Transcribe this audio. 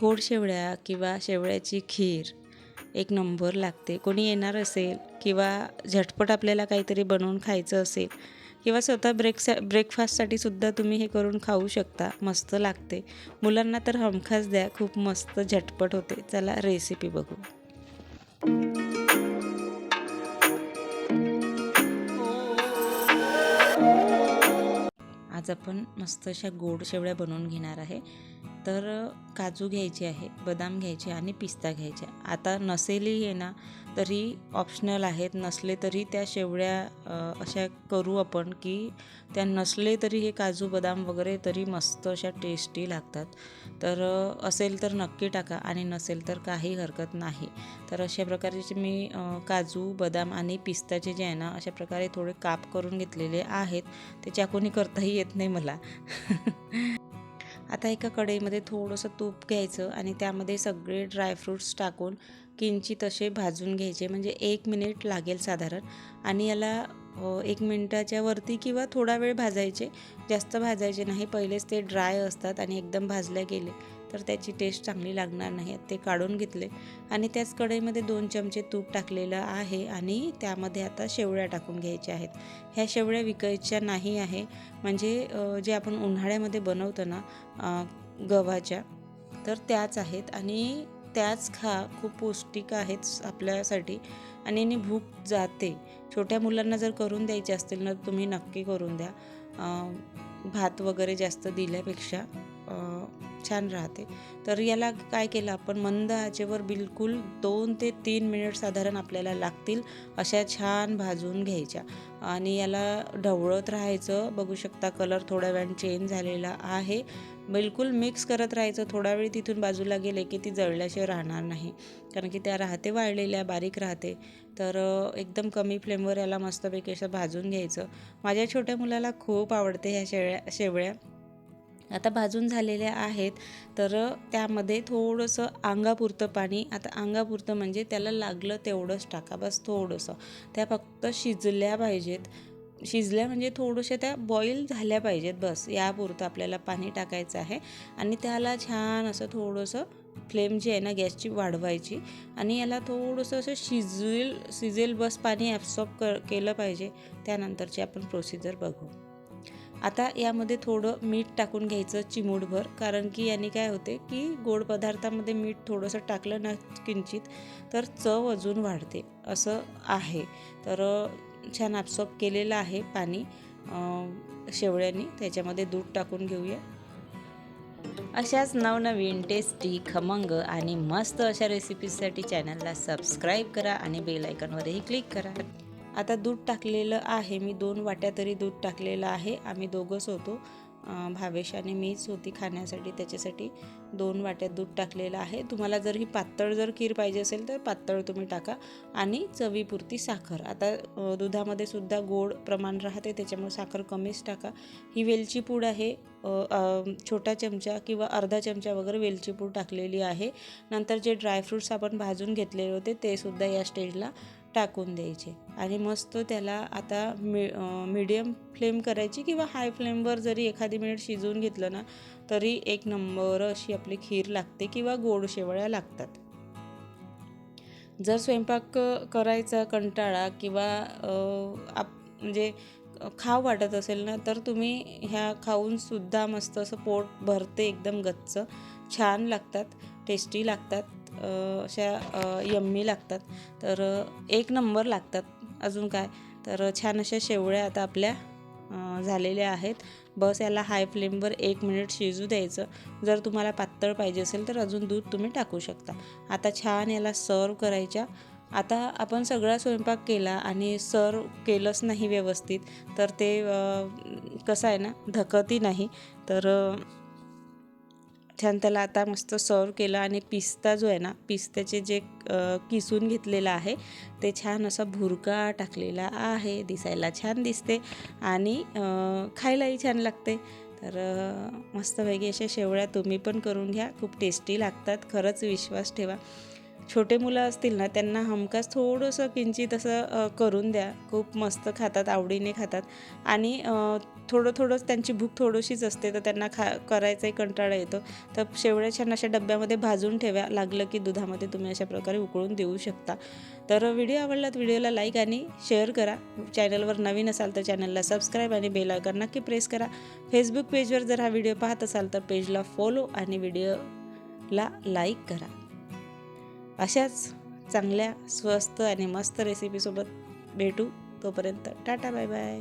गोड शेवळ्या किंवा शेवळ्याची खीर एक नंबर लागते. कोणी येणार असेल किंवा झटपट आपल्याला काहीतरी बनवून खायचं असेल किंवा स्वतः ब्रेकसा ब्रेकफास्टसाठी सुद्धा तुम्ही हे करून खाऊ शकता. मस्त लागते. मुलांना तर हमखास द्या. खूप मस्त झटपट होते. चला रेसिपी बघू. आज आपण मस्त अशा गोड शेवळ्या बनवून घेणार आहे. तर काजू घ्यायचे आहे बदाम घ्यायचे आणि पिस्ता घ्यायचे. आता नसेलही आहे ना तरी ऑप्शनल आहेत. नसले तरी त्या शेवड्या अशा करू आपण की त्या नसले तरी हे काजू बदाम वगैरे तरी मस्त अशा टेस्टी लागतात. तर असेल तर नक्की टाका आणि नसेल तर काही हरकत नाही. तर अशा प्रकारचे मी काजू बदाम आणि पिस्ताचे जे आहे ना अशा प्रकारे थोडे काप करून घेतलेले आहेत. ते चाकूनी करताही येत नाही मला. आता एका कढईमध्ये थोडंसं तूप घ्यायचं आणि त्यामध्ये सगळे ड्रायफ्रूट्स टाकून किंचित असे भाजून घ्यायचे. म्हणजे एक मिनिट लागेल साधारण. आणि याला एक मिनटाच्या वरती किंवा थोडा वेळ भाजायचे. जास्त भाजायचे नाही. पहिलेच ते ड्राय असतात आणि एकदम भाजले गेले. तर त्याची टेस्ट चांगली लागणार नाही. ते काढून घेतले. आणि त्याच कढईमध्ये दोन चमचे तूप टाकलेलं आहे आणि त्यामध्ये आता शेवळ्या टाकून घ्यायच्या आहेत. ह्या शेवळ्या विकायच्या नाही आहे. म्हणजे जे आपण उन्हाळ्यामध्ये बनवतो ना गव्हाच्या तर त्याच आहेत. आणि त्याच खा खूप पौष्टिक आहेत आपल्यासाठी. आणि यांनी भूक जाते. छोट्या मुलांना जर करून द्यायचे असतील ना तुम्ही नक्की करून द्या. भात वगैरे जास्त दिल्यापेक्षा. छान राहते. तर याला काय केलं आपण? मंद आचेवर बिलकुल दोन ते तीन मिनिट साधारण आपल्याला लागतील अशा छान भाजून घ्यायच्या. आणि याला ढवळत राहायचं. बघू शकता कलर थोड्या वेळ चेंज झालेला आहे. बिलकुल मिक्स करत राहायचं. थोडा वेळ तिथून बाजूला गेले की ती जळल्याशिवाय राहणार नाही. कारण की त्या राहते वाळलेल्या बारीक राहते. तर एकदम कमी फ्लेमवर याला मस्तपैकी असं भाजून घ्यायचं. माझ्या छोट्या मुलाला खूप आवडते ह्या शेळ्या शेवळ्या आता भाजून झालेल्या आहेत तर त्यामध्ये थोडंसं अंगापुरतं पाणी आता अंगापुरतं म्हणजे त्याला लागलं तेवढंच टाका बस थोडंसं. त्या फक्त शिजल्या पाहिजेत. शिजल्या म्हणजे थोडंशा त्या बॉईल झाल्या पाहिजेत बस. यापुरतं आपल्याला पाणी टाकायचं आहे आणि त्याला छान असं थोडंसं फ्लेम जी आहे ना गॅसची वाढवायची आणि याला थोडंसं असं शिजेल शिजेल बस पाणी ॲब्सॉर्ब कर केलं पाहिजे. त्यानंतरची आपण प्रोसिजर बघू. आता यामध्ये थोडं मीठ टाकून घ्यायचं चिमूटभर कारण की याने काय होते की गोड पदार्थामध्ये मीठ थोडंसं टाकलं ना किंचित तर चव अजून वाढते असं आहे. तर छान आपसॉप केलेलं आहे पाणी. अ, शेवळ्यांनी त्याच्यामध्ये दूध टाकून घेऊया. अशाच नवनवीन टेस्टी खमंग आणि मस्त अशा रेसिपीजसाठी चॅनलला सबस्क्राईब करा आणि बेल आयकॉनवरही क्लिक करा. आता दूध टाकलेलं आहे. मी दोन वाट्या तरी दूध टाकलेलं आहे. आम्ही दोघंच होतो भावेश आणि मीच होती खाण्यासाठी. त्याच्यासाठी दोन वाट्यात दूध टाकलेलं आहे. तुम्हाला जर ही पातळ जर खीर पाहिजे असेल तर पातळ तुम्ही टाका. आणि चवीपुरती साखर. आता दुधामध्ये सुद्धा गोड प्रमाण राहते. त्याच्यामुळे साखर कमीच टाका. ही वेलची पूड आहे. छोटा चमचा किंवा अर्धा चमचा वगैरे वेलची पूड टाकलेली आहे. नंतर जे ड्रायफ्रूट्स आपण भाजून घेतलेले होते ते सुद्धा या स्टेजला टाकून द्यायचे. आणि मस्त त्याला आता मि मीडियम फ्लेम करायची किंवा हाय फ्लेमवर जरी एखादी मिनिट शिजवून घेतलं ना तरी एक नंबर अशी आपली खीर लागते किंवा गोड शेवळ्या लागतात. जर स्वयंपाक करायचा कंटाळा किंवा आप म्हणजे खाव वाटत असेल ना तर तुम्ही ह्या खाऊन सुद्धा मस्त असं पोट भरते एकदम गच्च. छान लागतात टेस्टी लागतात. अशा यम्मी लागतात. तर एक नंबर लागतात. अजून काय? तर छान अशा शेवळ्या आता आपल्या झालेल्या आहेत. बस याला हाय फ्लेमवर एक मिनिट शिजू द्यायचं. जर तुम्हाला पातळ पाहिजे असेल तर अजून दूध तुम्ही टाकू शकता. आता छान याला सर्व करायच्या. आता आपण सगळा स्वयंपाक केला आणि सर्व केलंच नाही व्यवस्थित तर ते कसं आहे ना धकतही नाही. तर छान त्याला आता मस्त सर्व केलं आणि पिस्ता जो आहे ना पिस्त्याचे जे किसून घेतलेलं आहे ते छान असा भुरका टाकलेला आहे दिसायला छान दिसते आणि खायलाही छान लागते. तर मस्तपैकी अशा शेवळ्या तुम्ही पण करून घ्या खूप टेस्टी लागतात खरंच विश्वास ठेवा. छोटे मुलं असतील ना त्यांना हमखास थोडंसं किंचित असं करून द्या. खूप मस्त खातात आवडीने खातात. आणि थोडं थोडंच त्यांची भूक थोडीशीच असते तर त्यांना खा करायचाही कंटाळा येतो. तर शेवड्या छान अशा डब्यामध्ये भाजून ठेव्या लागलं की दुधामध्ये तुम्ही अशा प्रकारे उकळून देऊ शकता. तर व्हिडिओ आवडला तर व्हिडिओला लाईक आणि शेअर करा. चॅनलवर नवीन असाल तर चॅनलला सबस्क्राईब आणि बेल आयकॉन नक्की प्रेस करा. फेसबुक पेजवर जर हा व्हिडिओ पाहत असाल तर पेजला फॉलो आणि व्हिडिओला लाईक करा. अशाच चांगल्या स्वस्त आणि मस्त रेसिपीसोबत भेटू तोपर्यंत टाटा बाय बाय